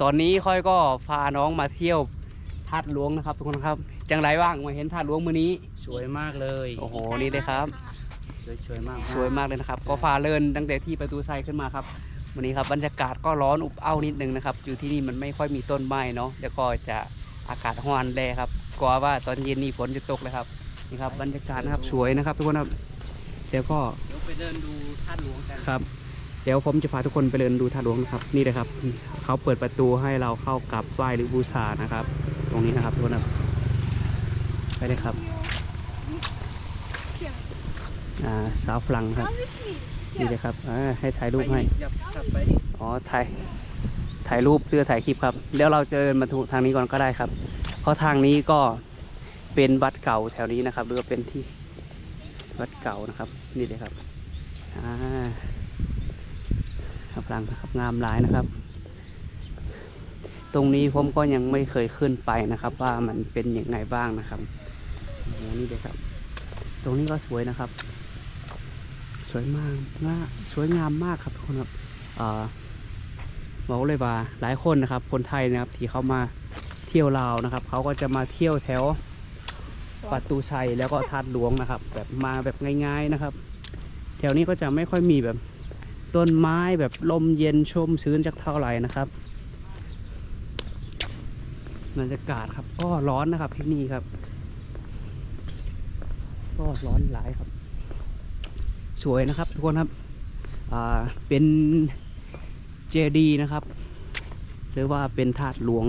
ตอนนี้ค่อยก็พาน้องมาเที่ยวธาตุหลวงนะครับ ทุกคนครับ จังไรบ้างมาเห็นธาตุหลวงมื้อนี้ สวยมากเลยโอ้โหนี่เลยครับ สวยสวยมากสวยมากเลยนะครับ ก็ฟ้าเลินตั้งแต่ที่ประตูไซขึ้นมาครับวันนี้ครับบรรยากาศก็ร้อนอบอ้าวนิดนึงนะครับ อยู่ที่นี่มันไม่ค่อยมีต้นไม้เนาะแล้วก็จะอากาศร้อนแรงครับกลัวว่าตอนเย็นนี่ฝนจะตกเลยครับนี่ครับบรรยากาศนะครับสวยนะครับ ทุกคนครับเดี๋ยวก็เดี๋ยวไปเดินดูธาตุหลวงกันครับ เดี๋ยวผมจะพาทุกคนไปเดินดูท่าหลวงนะครับ นี่เลยครับ เขาเปิดประตูให้เราเข้ากราบไหว้หรือบูชานะครับ ตรงนี้นะครับทุกคนครับไปเลยครับอ่าสาวฝรั่งครับนี่เลยครับอ่าให้ถ่ายรูปให้อย่าขับไปดิอ๋อถ่ายถ่ายรูปเพื่อถ่ายคลิปครับ แล้วเราจะเดินมาถูทางนี้ก่อนก็ได้ครับ เพราะทางนี้ก็เป็นวัดเก่าแถวนี้นะครับหรือว่าเป็นที่วัดเก่านะครับ นี่เลยครับอ่า ครับหลังนะครับงามหลายนะครับ ตรงนี้ผมก็ยังไม่เคยขึ้นไปนะครับ ว่ามันเป็นอย่างไงบ้างนะครับโอ้โหนี่เลยครับ ตรงนี้ก็สวยนะครับ สวยมากน่าสวยงามมากครับทุกคนครับอบอกเลยว่าหลายคนนะครับ คนไทยนะครับที่เขามาเที่ยวลาวนะครับเขาก็จะมาเที่ยวแถวประตูชัยแล้วก็ทาดหลวงนะครับ แบบมาแบบง่าย ๆนะครับ แถวนี้ก็จะไม่ค่อยมีแบบ ต้นไม้แบบลมเย็นชมชื้นจากเท่าไหร่นะครับบรรยากาศครับก็ร้อนนะครับที่นี่ครับ ก็ร้อนหลายครับ สวยนะครับทุกคนครับอ่าเป็นเจดีย์นะครับ หรือว่าเป็นถาดหลวง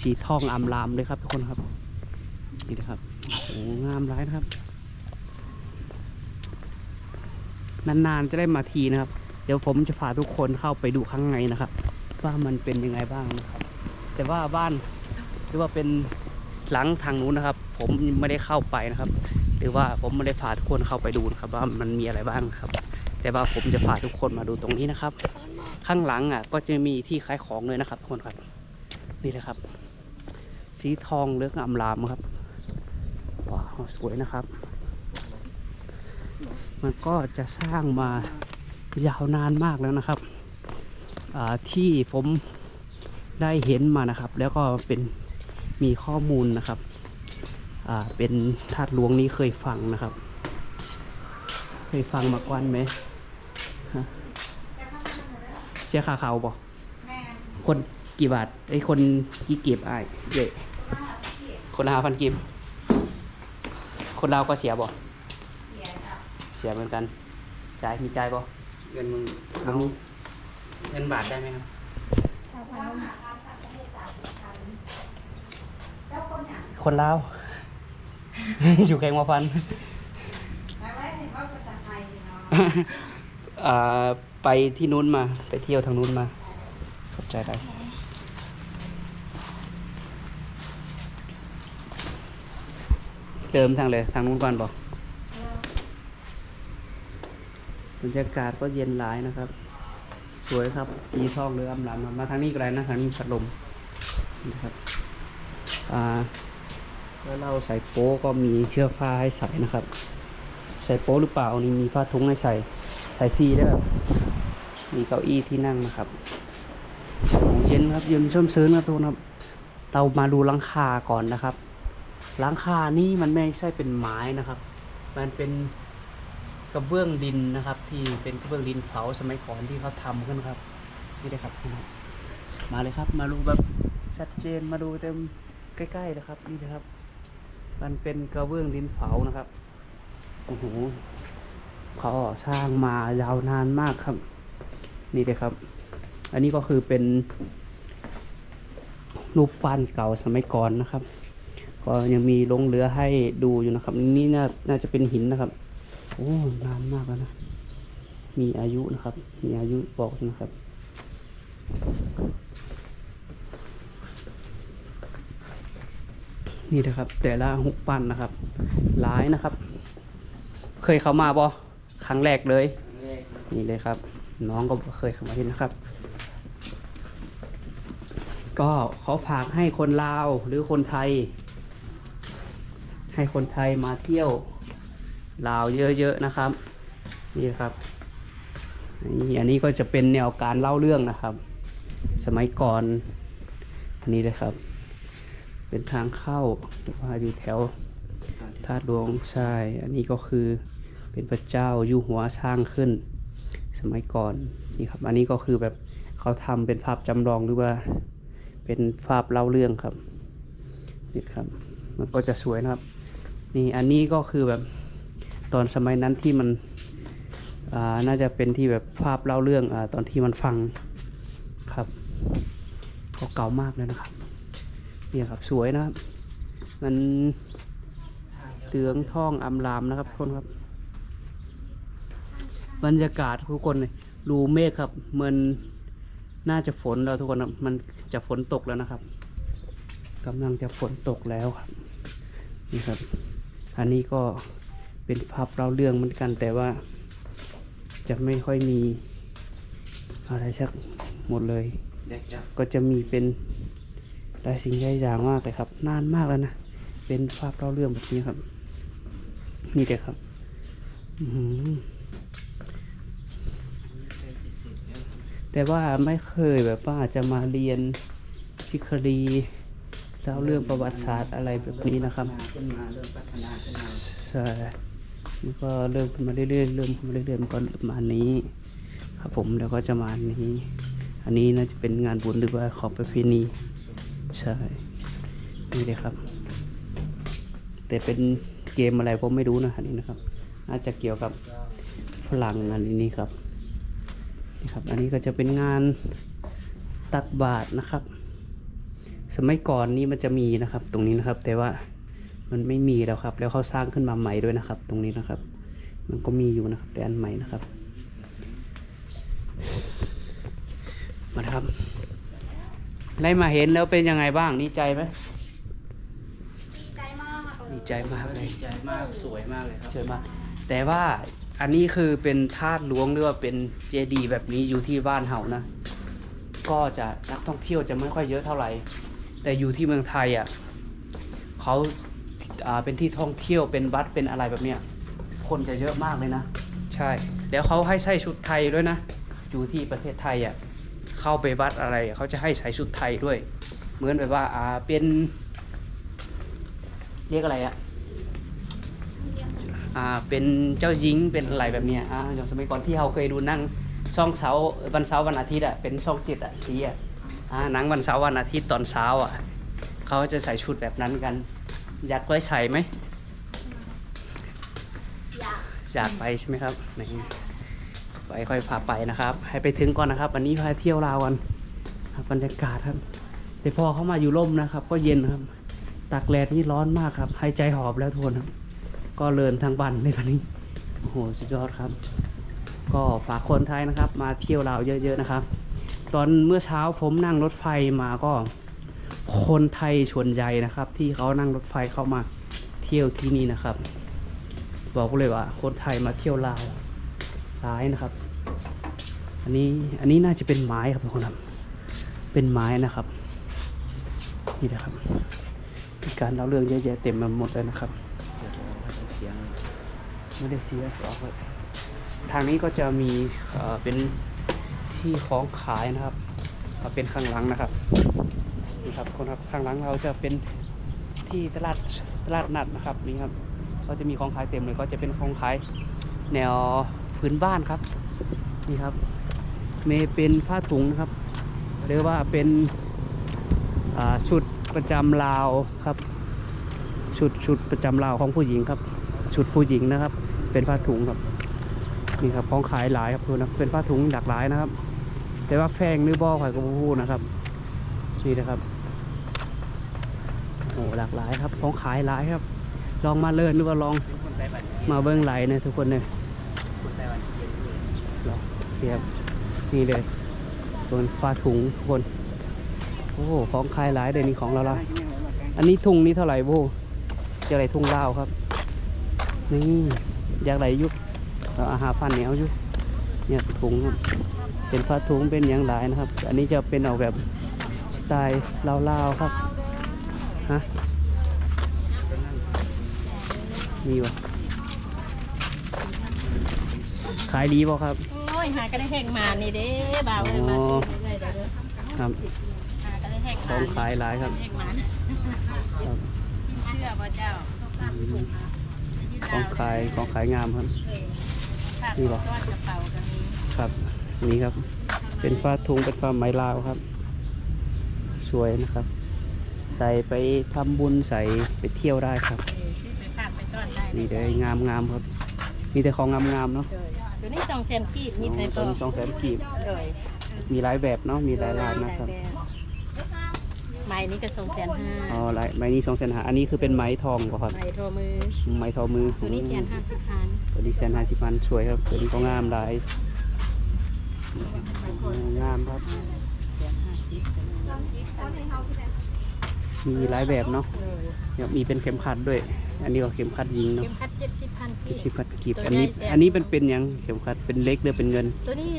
สีทองอำลามเลยครับทุกคนครับนี่นะครับโอ้งามร้ายนะครับ นานๆจะได้มาทีนะครับ เดี๋ยวผมจะพาทุกคนเข้าไปดูข้างในนะครับ ว่ามันเป็นยังไงบ้างนะครับ แต่ว่าบ้านหรือว่าเป็นหลังทางนู้นนะครับ ผมไม่ได้เข้าไปนะครับ หรือว่าผมไม่ได้พาทุกคนเข้าไปดูนะครับ ว่ามันมีอะไรบ้างครับ แต่ว่าผมจะพาทุกคนมาดูตรงนี้นะครับ ข้างหลังอะก็จะมีที่ขายของเลยนะครับทุกคนครับนี่เลยครับ สีทองเลืองอำลามครับว้าวสวยนะครับ มันก็จะสร้างมา ยาวนานมากแล้วนะครับอ่าที่ผมได้เห็นมานะครับ แล้วก็เป็นมีข้อมูลนะครับอ่าเป็นธาตุหลวงนี้เคยฟังนะครับ เคยฟังมาก่อนไหมฮะเสียค่าเขาบ่คนกี่บาทไอ้ยคนกี่เก็บไอ้ายเย่คนละห้าพันกิมคนเราวก็เสียบ่เสียเหมือนกันจ่ายมีจ่ายบ่ เงินมึงบ่มีเงินบาทได้ไหมครับคนลาว อยู่แข่งมาพันอ่าไปที่นู้นมา ไปเที่ยวทางนู้นมาขอบใจได้เติมทางเลย ทางนู้นก่อนบอก บรรยากาศก็เย็นหลายนะครับ สวยครับสีทองเรืออำลำมาทางนี้ก็ได้นะทางนี้พัดลมนะครับอ่าแล้วเราใส่โป๊ก็มีเชือกผ้าให้ใส่นะครับ ใส่โป๊หรือเปล่านี่มีผ้าทุงให้ใส่ใส่ฟรีได้แบบมีเก้าอี้ที่นั่งนะครับเย็นครับเย็นชุ่มชื้นครับทุกคนครับ เรามาดูหลังคาก่อนนะครับหลังคานี่มันไม่ใช่เป็นไม้นะครับ มันเป็น กระเบื้องดินนะครับ ที่เป็นกระเบื้องดินเผาสมัยก่อนที่เขาทำขึ้นครับ นี่เลยครับมาเลยครับ มาดูแบบชัดเจนมาดูเต็มใกล้ๆนะครับนี่นะครับ มันเป็นกระเบื้องดินเผานะครับโอ้โหเขาสร้างมายาวนานมากครับ นี่เลยครับ อันนี้ก็คือเป็นรูปปั้นเก่าสมัยก่อนนะครับ ก็ยังมีลงเรือให้ดูอยู่นะครับ นี่น่าน่าจะเป็นหินนะครับ โอ้นานมากแล้วนะ มีอายุนะครับ มีอายุบอกนะครับ นี่นะครับ แต่ละหุบปั้นนะครับ หลายนะครับ เคยเข้ามาบ่ครั้งแรกเลย นี่เลยครับ น้องก็เคยเข้ามาเห็นนะครับ ก็เขาฝากให้คนลาวหรือคนไทย ให้คนไทยมาเที่ยว ลาวเยอะๆนะครับ นี่ครับนี่อันนี้ก็จะเป็นแนวการเล่าเรื่องนะครับ สมัยก่อนอันนี้เลยครับ เป็นทางเข้าหรือว่าอยู่แถวธาตุหลวงใช่อันนี้ก็คือเป็นพระเจ้าอยู่หัวสร้างขึ้น สมัยก่อนนี่ครับ อันนี้ก็คือแบบเขาทำเป็นภาพจำลองหรือว่าเป็นภาพเล่าเรื่องครับนี่ครับ มันก็จะสวยนะครับ นี่อันนี้ก็คือแบบ ตอนสมัยนั้นที่มันน่าจะเป็นที่แบบภาพเล่าเรื่องอตอนที่มันฟังครับก็เก่ามากเลยนะครับเนี่ยครับสวยนะครับ มันเหลืองทองอำลามนะครับทุกคนครับ บรรยากาศทุกคนเลยดูเมฆครับ มันน่าจะฝนแล้วทุกคน มันจะฝนตกแล้วนะครับกำลังจะฝนตกแล้วครับนี่ครับ อันนี้ก็ เป็นภาพเล่าเรื่องเหมือนกัน แต่ว่าจะไม่ค่อยมีอะไรสักหมดเลยเด็กจะก็จะมีเป็นหลายสิ่งหลายอย่างมากเลยครับ นานมากแล้วนะ เป็นภาพเล่าเรื่องแบบนี้ครับ นี่เลยครับอื้อหือแต่ว่าไม่เคยแบบว่าจะมาเรียนทิคดีเล่าเรื่องประวัติศาสตร์อะไรแบบนี้นะครับขึ้นมาเริ่มพัฒนาขึ้นมาใช่ มันก็เริ่มขึ้นมาเรื่อยๆเริ่มขึ้นมาเรื่อยๆมันก็มาอันนี้ ครับผมแล้วก็จะมาอันนี้ อันนี้น่าจะเป็นงานบุญหรือว่าของประเพณีใช่นี่เลยครับ แต่เป็นเกมอะไรผมไม่รู้นะอันนี้นะครับ น่าจะเกี่ยวกับฝรั่งอันนี้ครับนี่ครับ อันนี้ก็จะเป็นงานตักบาตรนะครับ สมัยก่อนนี้มันจะมีนะครับ ตรงนี้นะครับ แต่ว่า มันไม่มีแล้วครับ แล้วเขาสร้างขึ้นมาใหม่ด้วยนะครับ ตรงนี้นะครับ มันก็มีอยู่นะครับแต่อันใหม่นะครับ มาครับไล่มาเห็นแล้วเป็นยังไงบ้างดีใจไหมดีใจมากเลยดีใจมากเลยดีใจมากสวยมากเลยครับเชิญมาแต่ว่าอันนี้คือเป็นธาตุหลวงหรือว่าเป็นเจดีย์แบบนี้อยู่ที่บ้านเฮานะ ก็จะนักท่องเที่ยวจะไม่ค่อยเยอะเท่าไหร่ แต่อยู่ที่เมืองไทยอะเขา อ่าเป็นที่ท่องเที่ยวเป็นวัดเป็นอะไรแบบเนี้ยคนจะเยอะมากเลยนะ ใช่แล้วเขาให้ใส่ชุดไทยด้วยนะ อยู่ที่ประเทศไทยอะเข้าไปวัดอะไรเขาจะให้ใส่ชุดไทยด้วย เหมือนแบบว่าอ่าเป็นเรียกอะไรอะอ่าเป็นเจ้าหญิงเป็นอะไรแบบเนี้ยอ่าอย่างสมัยก่อนที่เราเคยดูหนั่งช่องเสาร์วันเสาร์วันอาทิตย์อะเป็นช่องเจ็ดอะสีอะอ่าหนังวันเสาร์วันอาทิตย์ตอนเช้าอะเขาจะใส่ชุดแบบนั้นกัน อยากไปใส่ไหมอยากอยากไปใช่ไหมครับไหนไปค่อยพาไปนะครับ ให้ไปถึงก่อนนะครับ วันนี้พาเที่ยวลาวกันครับบรรยากาศครับแต่พอเข้ามาอยู่ร่มนะครับ ก็เย็นครับตากแดดนี่ร้อนมากครับหายใจหอบแล้วทุกคนครับ ก็เลินทางบันเลยวันนี้โอ้โหสุดยอดครับ ก็ฝากคนไทยนะครับ มาเที่ยวลาวเยอะ ๆนะครับ ตอนเมื่อเช้าผมนั่งรถไฟมาก็ คนไทยส่วนใหญ่นะครับ ที่เขานั่งรถไฟเข้ามาเที่ยวที่นี่นะครับ บอกเลยว่า คนไทยมาเที่ยวลาวร้ายนะครับ อันนี้อันนี้น่าจะเป็นไม้ครับทุกคนครับเป็นไม้นะครับนี่นะครับมีการเล่าเรื่องเยอะแยะเต็มไปหมดเลยนะครับไม่ได้เสียออกเลยทางนี้ก็จะมีเป็นที่ของขายนะครับเอาเป็นข้างหลังนะครับ นี่ครับคนครับข้างหลังเราจะเป็นที่ตลาดตลาดนัดนะครับนี่ครับก็จะมีของขายเต็มเลยก็จะเป็นของขายแนวพื้นบ้านครับนี่ครับ เมเป็นผ้าถุงนะครับ หรือว่าเป็นชุดประจำลาวครับชุดชุดประจำลาวของผู้หญิงครับ ชุดผู้หญิงนะครับ เป็นผ้าถุงครับนี่ครับของขายหลายครับทุกคนนะเป็นผ้าถุงหลากหลายนะครับ แต่ว่าแฟงหรือบ่อข่อยก็บ่ฮู้นะครับ นี่นะครับ หลากหลายครับของขายหลายครับ ลองมาเลินหรือว่าลองมาเบิ้งไหลนะทุกคนเนี่ยคนไต้หวันเย็นเลยลองเทียบนี่เลยส่วนผ้าถุงทุกคนโอ้โหของขายหลายเดี๋ยวนี้ของเราละอันนี้ถุงนี้เท่าไหร่โบจะอะไรถุงเลาครับ นี่อยากไหลยุบเราอาหารพันเหนียวอยู่เนี่ยถุงเป็นผ้าถุงเป็นอย่างหลายนะครับ อันนี้จะเป็นออกแบบสไตล์ลาวๆครับ ฮะมีวะขายดีป่ะครับ โอ้ยหากันได้แข่งมานี่เด้บ่าวเลยมาซื้อเลยเด้อครับอ่าก็เลยแหกขมาองขายหลายครับแหกมาครับสิ้นเชื่อบ่เจ้าอืมของขายของขายงามครับฝากนี่บ่ ก้อนกระเป๋าก็มีครับนี่ครับ เป็นฟ้าทุงเป็นฟ้าไหมลาวครับ สวยนะครับ ใส่ไปทำบุญใส่ไปเที่ยวได้ครับเออซื้อไปฝากไปต้อนได้นี่เลยงามงามๆครับ มีแต่ของงามงามๆเนาะโดยตัวนี้สองแสนกีบนี่ไปตอนนี้สองแสนกีบโดยมีหลายแบบเนาะมีหลายลายนะครับไม้นี้ก็สองแสนห้าอ๋อลายไม้นี้สองแสนหาอันนี้คือเป็นไม้ทองป่ะครับไม้โทรมือ ไม้ทอมือตัวนี้แสนห้าสิบพันตัวนี้แสนห้าสิบพันสวยครับตัวนี้ก็งามหลายงามครับแสนห้าสิบ มีหลายแบบเนาะโดยเนี่ยมีเป็นเข็มขัดด้วย อันนี้ก็เข็มขัดยิงเนาะเข็มขัดเจ็ดสิบพันกีบชิบขัดกีบตัวอันนี้ใหญ่แสน อันนี้เป็นเป็นหยังเข็มขัดเป็นเล็กหรือเป็นเงินตัวนี้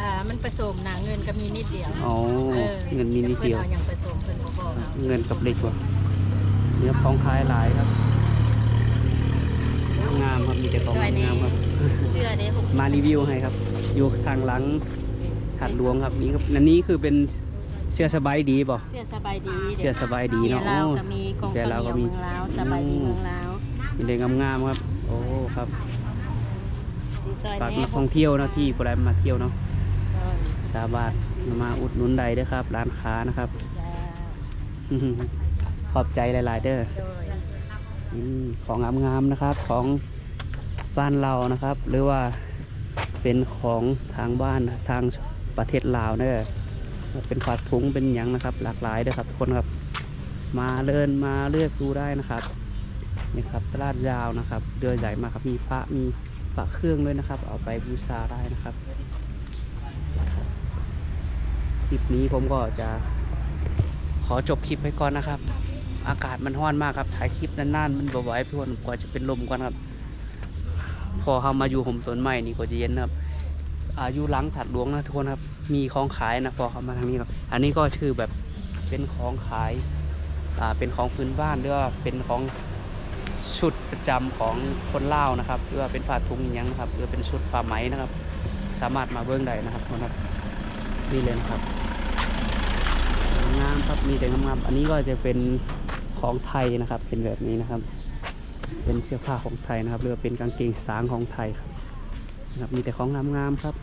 อ่ามันผสมหนาเงินก็มีนิดเดียวอ๋อออเงินมีนิดเดียวพิ่นอาอย่างผสมเพิ่นบ่บอกเอาเงินกับเล็กกว่าเนื้อของคล้ายหลายครับ งามครับมีแต่ของงามครับ เสื้อเด้หกสิบมารีวิวให้ครับ อยู่ทางหลังขัดหลวงครับนี่ครับอันนี้คือเป็น เสื้อสบายดีป่ะเสื้อสบายดีเสื้อสบายดีเนาะเสื้อลาวก็มีกองเสื้อข้าวลาวเหนีก็ยวมีเมืองลาวสบายดีเมืองลาวมีแต่งามๆครับ โอ้ครับสีซอยฝากแน่นักท่องเที่ยวเนาะที่ผู้ใดมาเที่ยวเนาะโดยสาบาทมาอุดหนุนใดเด้อครับ ร้านค้านะครับจ้าขอบใจหลาย ๆ เด้อโดยอืมของงามๆนะครับของบ้านเรานะครับ หรือว่าเป็นของทางบ้านทางประเทศลาวเด้อ เป็นฝาถุงเป็นหยังนะครับ หลากหลายเด้อครับทุกคนครับ มาเลินมาเลือกดูได้นะครับนี่ครับตลาดยาวนะครับ เดือใหญ่มากครับมีพระมีฝาเครื่องด้วยนะครับ เอาไปบูชาได้นะครับคลิปนี้ผมก็จะขอจบคลิปไปก่อนนะครับ อากาศมันร้อนมากครับถ่ายคลิปนานๆมันบ่ไหวเพื่อนกว่าจะเป็นลมก่อนครับ พอเข้ามาอยู่ผมสวนใหม่นี่ก็จะเย็นครับอายุหลังถัดหลวงนะทุกคนครับ มีของขายนะพอเข้ามาทางนี้ครับอันนี้ก็คือแบบเป็นของขายอ่าเป็นของพื้นบ้านหรือว่าเป็นของชุดประจำของคนเล่านะครับหรือว่าเป็นผ้าทุงอหยังนะครับหรือว่าเป็นชุดผ้าไหมนะครับ สามารถมาเบิ้องได้นะครับทุกคนครับนี่เลยนะครับงามครับมีแต่งามๆอันนี้ก็จะเป็นของไทยนะครับ เป็นแบบนี้นะครับ เป็นเสื้อผ้าของไทยนะครับหรือว่าเป็นกางเกงสางของไทยครับนะครับมีแต่ของงามๆครับ